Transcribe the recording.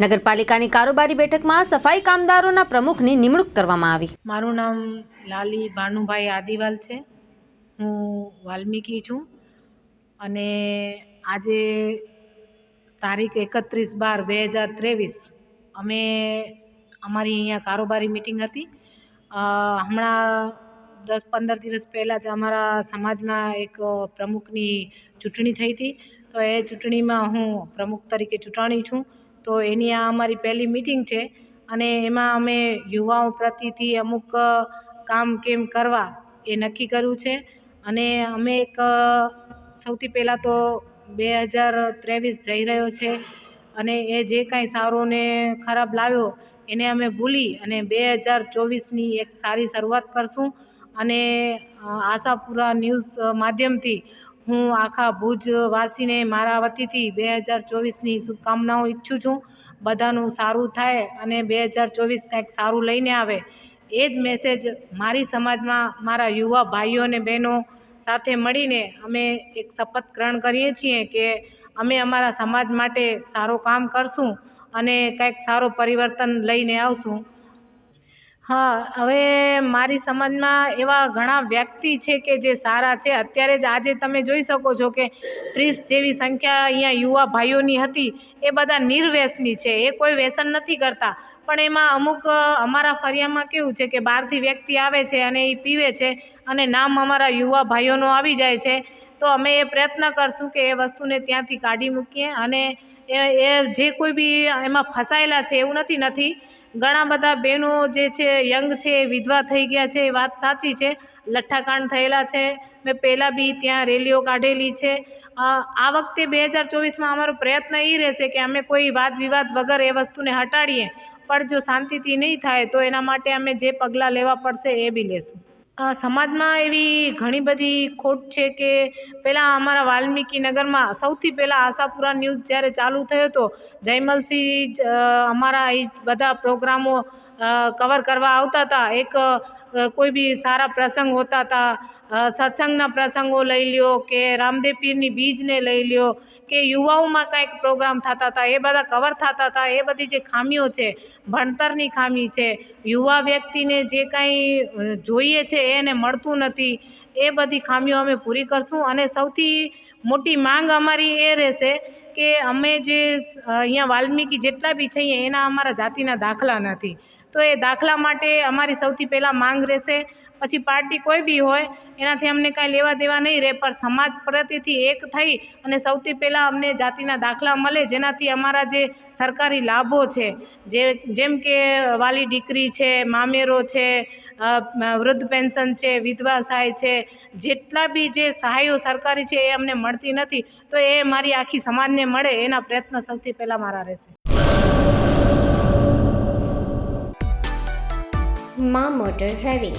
નગરપાલિકાની કારોબારી બેઠકમાં સફાઈ કામદારોના પ્રમુખની નિમણૂક કરવામાં આવી. મારું નામ લાલી ભાનુભાઈ આદિવાલ છે. હું વાલ્મીકી છું અને આજે તારીખ એકત્રીસ બાર બે હજાર ત્રેવીસ અમે અમારી અહીંયા કારોબારી મિટિંગ હતી. હમણાં દસ પંદર દિવસ પહેલાં જ અમારા સમાજમાં એક પ્રમુખની ચૂંટણી થઈ હતી. તો એ ચૂંટણીમાં હું પ્રમુખ તરીકે ચૂંટાણી છું. તો એની આ અમારી પહેલી મિટિંગ છે અને એમાં અમે યુવાઓ પ્રત્યેથી અમુક કામ કેમ કરવા એ નક્કી કર્યું છે. અને અમે એક સૌથી પહેલાં તો બે હજાર ત્રેવીસ જઈ રહ્યો છે અને એ જે કાંઈ સારું ને ખરાબ લાવ્યો એને અમે ભૂલી અને બે હજાર ચોવીસની એક સારી શરૂઆત કરશું. અને આશાપુરા ન્યૂઝ માધ્યમથી હું આખા ભુજવાસીને મારા વતીથી બે હજાર ચોવીસની શુભકામનાઓ ઈચ્છું છું. બધાનું સારું થાય અને બે હજાર ચોવીસ કંઈક સારું લઈને આવે. એ જ મેસેજ મારી સમાજમાં મારા યુવા ભાઈઓ અને બહેનો સાથે મળીને અમે એક શપથ ગ્રહણ કરીએ છીએ કે અમે અમારા સમાજ માટે સારું કામ કરશું અને કંઈક સારો પરિવર્તન લઈને આવશું. હા, હવે મારી સમાજમાં એવા ઘણા વ્યક્તિ છે કે જે સારા છે. અત્યારે જ આજે તમે જોઈ શકો છો કે ત્રીસ જેવી સંખ્યા અહીંયા યુવા ભાઈઓની હતી. એ બધા નિર્વ્યસની છે. એ કોઈ વ્યસન નથી કરતા. પણ એમાં અમુક અમારા ફરિયામાં કેવું છે કે બહારથી વ્યક્તિ આવે છે અને એ પીવે છે અને નામ અમારા યુવા ભાઈઓનો આવી જાય છે. તો અમે એ પ્રયત્ન કરશું કે એ વસ્તુને ત્યાંથી કાઢી મૂકીએ અને એ એ જે કોઈ બી એમાં ફસાયેલા છે, એવું નથી નથી. ઘણા બધા બહેનો જે છે, યંગ છે, વિધવા થઈ ગયા છે, એ વાત સાચી છે. લઠ્ઠાકાંડ થયેલા છે. મેં પહેલાં બી ત્યાં રેલીઓ કાઢેલી છે. આ વખતે બે હજાર ચોવીસમાં અમારો પ્રયત્ન એ રહેશે કે અમે કોઈ વાદ વિવાદ વગર એ વસ્તુને હટાડીએ. પણ જો શાંતિથી નહીં થાય, તો એના માટે અમે જે પગલાં લેવા પડશે એ બી લેશું. સમાજમાં એવી ઘણી બધી ખોટ છે કે પહેલાં અમારા વાલ્મીકી નગરમાં સૌથી પહેલાં આશાપુરા ન્યૂઝ જ્યારે ચાલુ થયો હતો જયમલસિંહ જ, અમારા એ બધા પ્રોગ્રામો કવર કરવા આવતા હતા. એક કોઈ બી સારા પ્રસંગ હોતા હતા સત્સંગના પ્રસંગો લઈ લ્યો કે રામદેવ પીરની બીજને લઈ લ્યો કે યુવાઓમાં કાંઈક પ્રોગ્રામ થતા હતા એ બધા કવર થતા હતા. એ બધી જે ખામીઓ છે ભણતરની ખામી છે યુવા વ્યક્તિને જે કાંઈ જોઈએ છે એને મળતું નથી. એ બધી ખામીઓ અમે પૂરી કરશું અને સૌથી મોટી માંગ અમારી એ રહેશે કે અમે જે અહીંયા વાલ્મીકી જેટલા બી છીએ એના અમારા જાતિના દાખલા નથી. તો એ દાખલા માટે અમારી સૌથી પહેલાં માંગ રહેશે પછી પાર્ટી કોઈ બી હોય, એનાથી અમને કાંઈ લેવા દેવા નહીં રહે. પણ સમાજ પ્રત્યેથી એક થઈ અને સૌથી પહેલાં અમને જાતિના દાખલા મળે, જેનાથી અમારા જે સરકારી લાભો છે, જે જેમ કે વાલી દીકરી છે, મામેરો છે વૃદ્ધ પેન્શન છે, વિધવા સહાય છે, જેટલા બી જે સહાયો સરકારી છે એ અમને મળતી નથી, તો એ મારી આખી સમાજને મળે, એના પ્રયત્ન સૌથી પહેલાં મારા રહેશે. મા motor driving